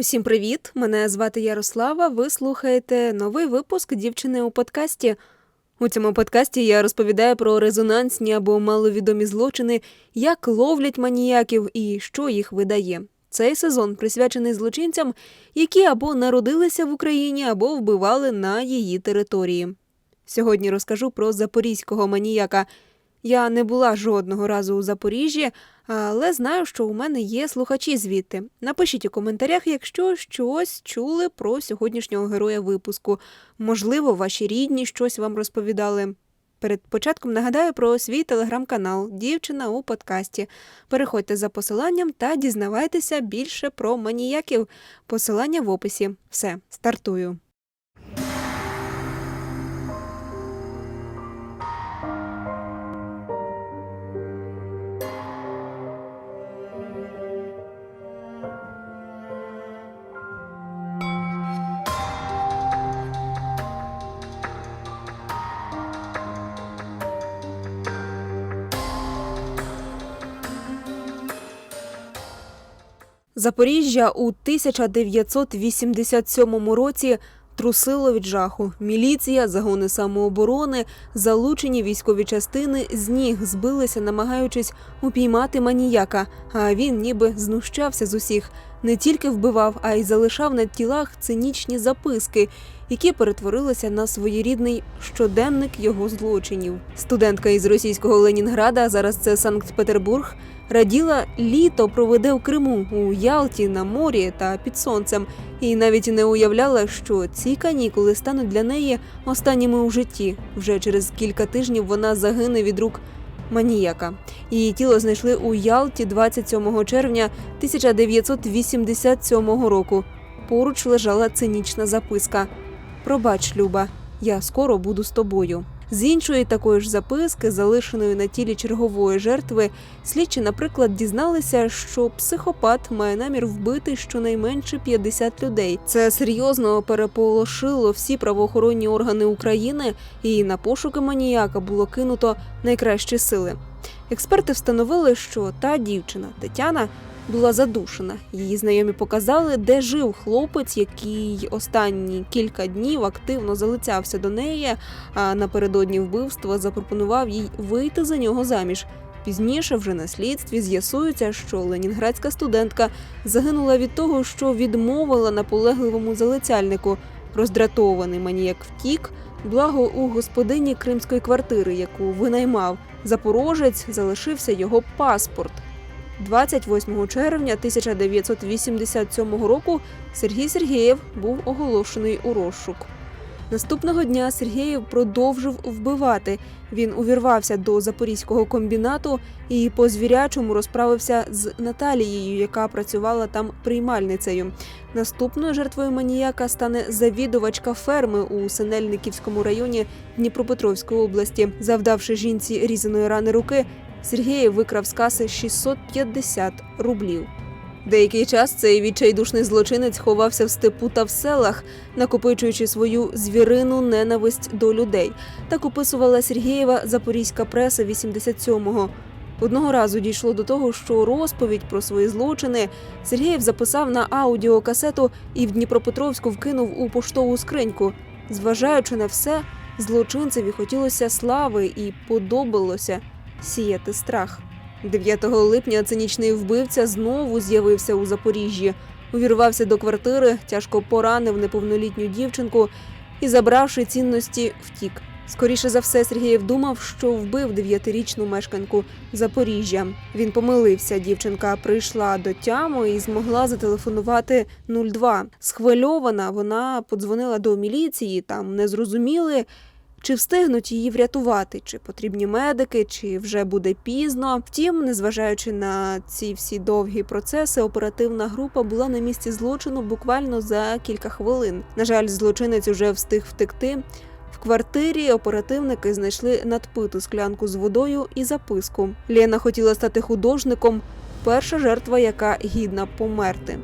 Усім привіт! Мене звати Ярослава. Ви слухаєте новий випуск дівчини у подкасті. У цьому подкасті я розповідаю про резонансні або маловідомі злочини, як ловлять маніяків і що їх видає. Цей сезон присвячений злочинцям, які або народилися в Україні, або вбивали на її території. Сьогодні розкажу про запорізького маніяка. Я не була жодного разу у Запоріжжі, але знаю, що у мене є слухачі звідти. Напишіть у коментарях, якщо щось чули про сьогоднішнього героя випуску. Можливо, ваші рідні щось вам розповідали. Перед початком нагадаю про свій телеграм-канал Дівчина у подкасті. Переходьте за посиланням та дізнавайтеся більше про маніяків. Посилання в описі. Все, стартую. Запоріжжя у 1987 році трусило від жаху. Міліція, загони самооборони, залучені військові частини з ніг збилися, намагаючись упіймати маніяка. А він ніби знущався з усіх. Не тільки вбивав, а й залишав на тілах цинічні записки, які перетворилися на своєрідний щоденник його злочинів. Студентка із російського Ленінграда, зараз це Санкт-Петербург, раділа літо проведе в Криму у Ялті на морі та під сонцем, і навіть не уявляла, що ці канікули стануть для неї останніми у житті. Вже через кілька тижнів вона загине від рук маніяка. Її тіло знайшли у Ялті 27 червня 1987 року. Поруч лежала цинічна записка: Пробач, Люба, я скоро буду з тобою. З іншої такої ж записки, залишеної на тілі чергової жертви, слідчі, наприклад, дізналися, що психопат має намір вбити щонайменше 50 людей. Це серйозно переполошило всі правоохоронні органи України, і на пошуки маніяка було кинуто найкращі сили. Експерти встановили, що та дівчина Тетяна була задушена. Її знайомі показали, де жив хлопець, який останні кілька днів активно залицявся до неї. А напередодні вбивства запропонував їй вийти за нього заміж. Пізніше, вже на слідстві, з'ясується, що ленінградська студентка загинула від того, що відмовила наполегливому залицяльнику. Роздратований маніяк втік, благо у господині кримської квартири, яку винаймав. Запорожець залишився його паспорт. 28 червня 1987 року Сергій Сергієв був оголошений у розшук. Наступного дня Сергієв продовжив вбивати. Він увірвався до запорізького комбінату і по звірячому розправився з Наталією, яка працювала там приймальницею. Наступною жертвою маніяка стане завідувачка ферми у Синельниківському районі Дніпропетровської області. Завдавши жінці різаної рани руки, Сергієв викрав з каси 650 рублів. Деякий час цей відчайдушний злочинець ховався в степу та в селах, накопичуючи свою звірину ненависть до людей. Так описувала Сергієва запорізька преса 87-го. Одного разу дійшло до того, що розповідь про свої злочини Сергієв записав на аудіокасету і в Дніпропетровську вкинув у поштову скриньку. Зважаючи на все, злочинцеві хотілося слави і подобалося сіяти страх. 9 липня цинічний вбивця знову з'явився у Запоріжжі. Увірвався до квартири, тяжко поранив неповнолітню дівчинку і, забравши цінності, втік. Скоріше за все, Сергієв думав, що вбив дев'ятирічну мешканку Запоріжжя. Він помилився. Дівчинка прийшла до тяму і змогла зателефонувати 02. Схвильована, вона подзвонила до міліції. Там не зрозуміли, чи встигнуть її врятувати, чи потрібні медики, чи вже буде пізно. Втім, незважаючи на ці всі довгі процеси, оперативна група була на місці злочину буквально за кілька хвилин. На жаль, злочинець уже встиг втекти. В квартирі оперативники знайшли надпиту склянку з водою і записку. Лена хотіла стати художником. Перша жертва, яка гідна померти.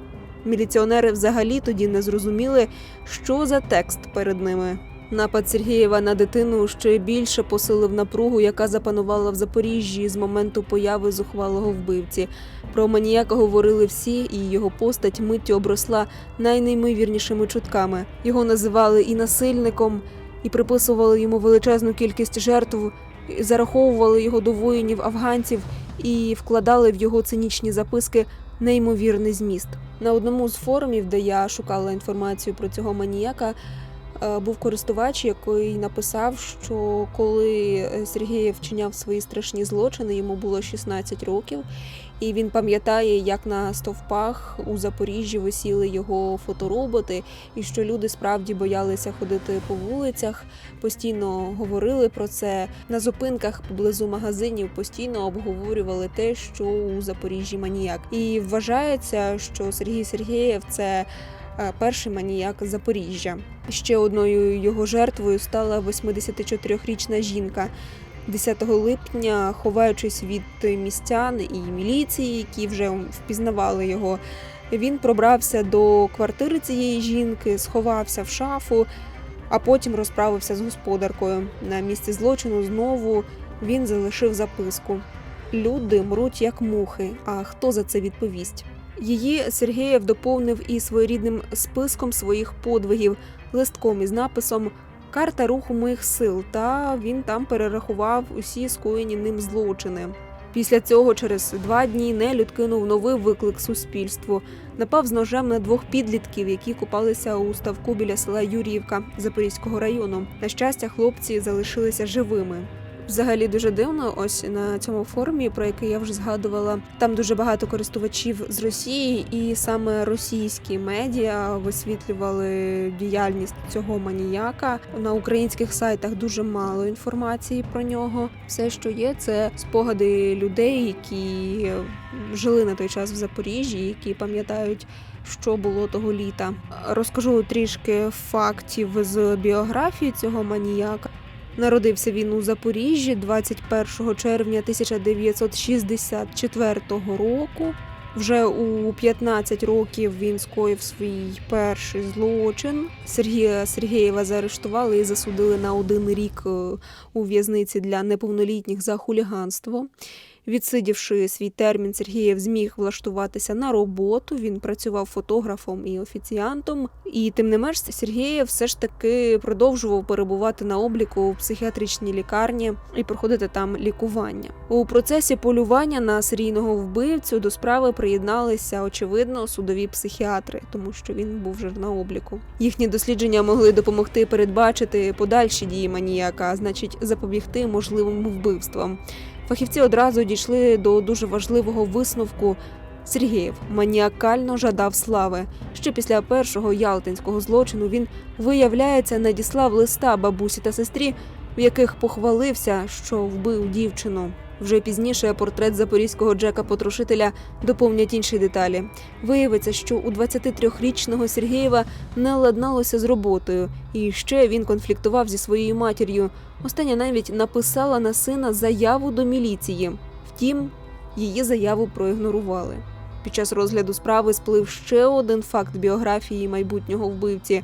Міліціонери взагалі тоді не зрозуміли, що за текст перед ними. Напад Сергієва на дитину ще більше посилив напругу, яка запанувала в Запоріжжі з моменту появи зухвалого вбивці. Про маніяка говорили всі, і його постать миттю обросла найнеймовірнішими чутками. Його називали і насильником, і приписували йому величезну кількість жертв, зараховували його до воїнів афганців і вкладали в його цинічні записки неймовірний зміст. На одному з форумів, де я шукала інформацію про цього маніяка, був користувач, який написав, що коли е, Сергій вчиняв свої страшні злочини, йому було 16 років, і він пам'ятає, як на стовпах у Запоріжжі висіли його фотороботи, і що люди справді боялися ходити по вулицях, постійно говорили про це на зупинках поблизу магазинів, постійно обговорювали те, що у Запоріжжі маніяк. І вважається, що Сергій Сергієв це. Перший маніяк Запоріжжя. Ще одною його жертвою стала 84-річна жінка. 10 липня, ховаючись від містян і міліції, які вже впізнавали його, він пробрався до квартири цієї жінки, сховався в шафу, а потім розправився з господаркою. На місці злочину знову він залишив записку: Люди мруть як мухи. А хто за це відповість? Її Сергієв доповнив і своєрідним списком своїх подвигів, листком із написом Карта руху моїх сил, та він там перерахував усі скоєні ним злочини. Після цього, через два дні, Нелюд кинув новий виклик суспільству. Напав з ножем на двох підлітків, які купалися у ставку біля села Юрівка Запорізького району. На щастя, хлопці залишилися живими. Взагалі дуже дивно, ось на цьому форумі, про який я вже згадувала. Там дуже багато користувачів з Росії, і саме російські медіа висвітлювали діяльність цього маніяка. На українських сайтах дуже мало інформації про нього. Все, що є, це спогади людей, які жили на той час в Запоріжжі, які пам'ятають. Що було того літа? Розкажу трішки фактів з біографії цього маніяка. Народився він у Запоріжжі 21 червня 1964 року. Вже у 15 років він скоїв свій перший злочин. Сергія Сергієва заарештували і засудили на один рік е, у в'язниці для неповнолітніх за хуліганство. Відсидівши свій термін, Сергієв зміг влаштуватися на роботу. Він працював фотографом і офіціантом. І тим не менш, Сергієв все ж таки продовжував перебувати на обліку у психіатричній лікарні і проходити там лікування. У процесі полювання на серійного вбивцю до справи приєдналися очевидно судові психіатри, тому що він був вже на обліку. Їхні дослідження могли допомогти передбачити подальші дії маніяка, значить запобігти можливим вбивствам. Фахівці одразу дійшли до дуже важливого висновку. Сергієв маніакально жадав слави. Ще після першого ялтинського злочину він, виявляється, надіслав листа бабусі та сестрі, в яких похвалився, що вбив дівчину. Вже пізніше портрет запорізького Джека Потрошителя доповнять інші деталі. Виявиться, що у 23-річного Сергієва не ладналося з роботою, і ще він конфліктував зі своєю матір'ю. Остання навіть написала на сина заяву до міліції. Втім, її заяву проігнорували. Під час розгляду справи сплив ще один факт біографії майбутнього вбивці,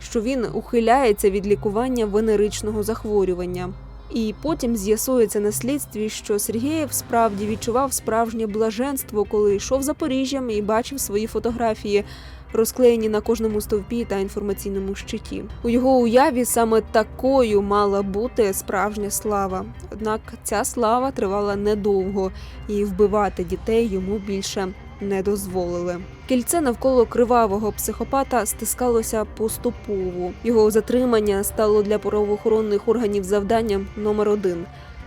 що він ухиляється від лікування венеричного захворювання. І потім з'ясується на слідстві, що Сергієв справді відчував справжнє блаженство, коли йшов Запоріжжям і бачив свої фотографії, розклеєні на кожному стовпі та інформаційному щиті. У його уяві саме такою мала бути справжня слава. Однак ця слава тривала недовго, і вбивати дітей йому більше не дозволили. Кільце навколо кривавого психопата стискалося поступово. Його затримання стало для правоохоронних органів завданням номер один.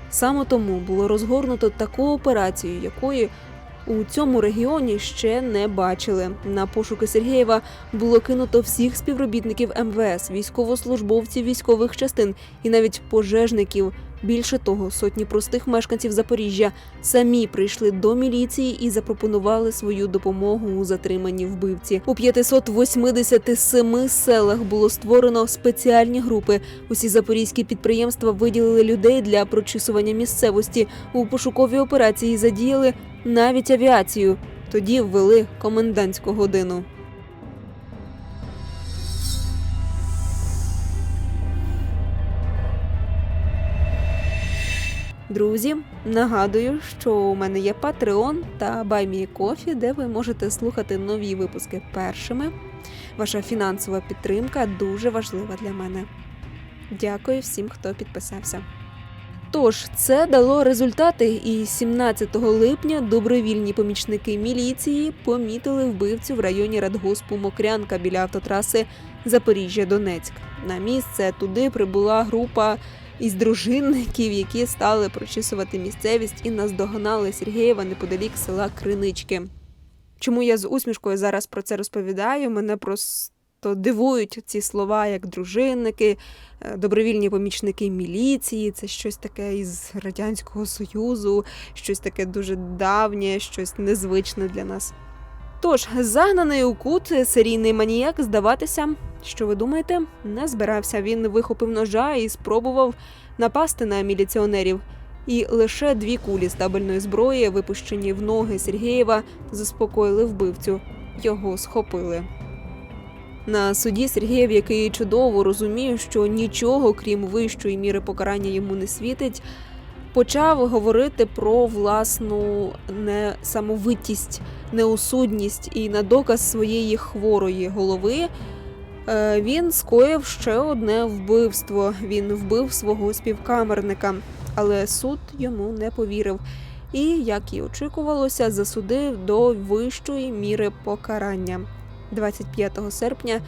Саме тому було розгорнуто таку операцію, якої у цьому регіоні ще не бачили. На пошуки Сергієва було кинуто всіх співробітників МВС, військовослужбовців військових частин і навіть пожежників. Більше того, сотні простих мешканців Запоріжжя самі прийшли до міліції і запропонували свою допомогу у затриманні вбивці. У 587 селах було створено спеціальні групи. Усі запорізькі підприємства виділили людей для прочісування місцевості. У пошуковій операції задіяли навіть авіацію. Тоді ввели комендантську годину. Друзі, нагадую, що у мене є Patreon та BuyMeCoffee, де ви можете слухати нові випуски першими. Ваша фінансова підтримка дуже важлива для мене. Дякую всім, хто підписався. Тож це дало результати, і 17 липня добровільні помічники міліції помітили вбивцю в районі радгоспу Мокрянка біля автотраси Запоріжжя-Донецьк. На місце туди прибула група із дружинників, які стали прочісувати місцевість і наздогнали Сергієва неподалік села Кринички. Чому я з усмішкою зараз про це розповідаю? Мене просто дивують ці слова, як дружинники, е, добровільні помічники міліції. Це щось таке із Радянського Союзу, щось таке дуже давнє, щось незвичне для нас. Тож, загнаний у кут серійний маніяк здаватися, що ви думаєте, не збирався. Він вихопив ножа і спробував напасти на міліціонерів. І лише дві кулі стабельної зброї, випущені в ноги Сергієва, заспокоїли вбивцю. Його схопили. На суді Сергієв, який чудово розумів, що нічого, крім вищої міри покарання йому не світить, почав говорити про власну несамовитість, неосудність і на доказ своєї хворої голови. е, Він скоїв ще одне вбивство. Він вбив свого співкамерника, але суд йому не повірив. І, як і очікувалося, засудив до вищої міри покарання. 25 серпня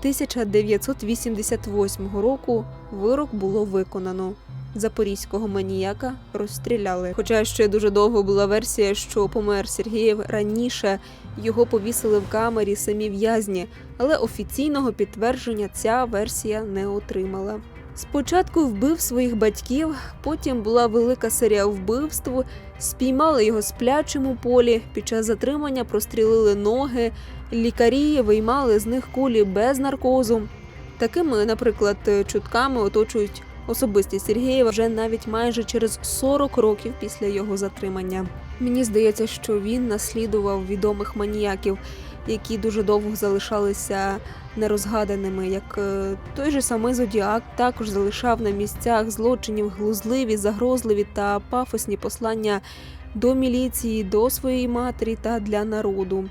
1988 року вирок було виконано. Запорізького маніяка розстріляли. Хоча ще дуже довго була версія, що помер Сергієв раніше його повісили в камері самі в'язні, але офіційного підтвердження ця версія не отримала. Спочатку вбив своїх батьків, потім була велика серія вбивств, спіймали його сплячим у полі. Під час затримання прострілили ноги, лікарі виймали з них кулі без наркозу. Такими, наприклад, чутками оточують особистість Сергієва вже навіть майже через 40 років після його затримання. Мені здається, що він наслідував відомих маніяків, які дуже довго залишалися нерозгаданими, як е, той же самий Зодіак також залишав на місцях злочинів глузливі, загрозливі та пафосні послання до міліції, до своєї матері та для народу.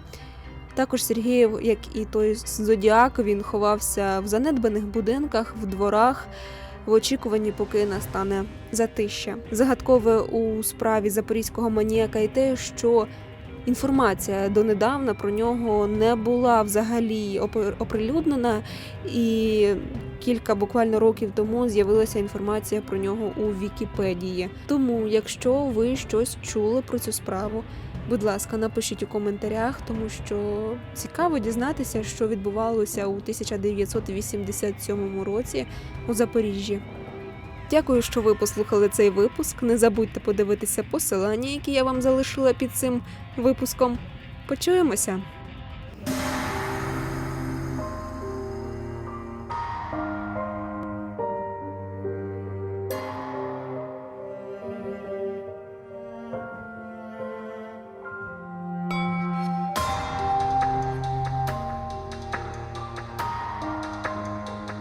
Також Сергієв, як і той Зодіак, він ховався в занедбаних будинках, в дворах. В очікуванні, поки настане затища. Загадкове у справі запорізького маніяка і те, що інформація донедавна про нього не була взагалі опри- оприлюднена, і кілька буквально років тому з'явилася інформація про нього у Вікіпедії. Тому, якщо ви щось чули про цю справу, будь ласка, напишіть у коментарях, тому що цікаво дізнатися, що відбувалося у 1987 році у Запоріжжі. Дякую, що ви послухали цей випуск. Не забудьте подивитися посилання, які я вам залишила під цим випуском. Почуємося!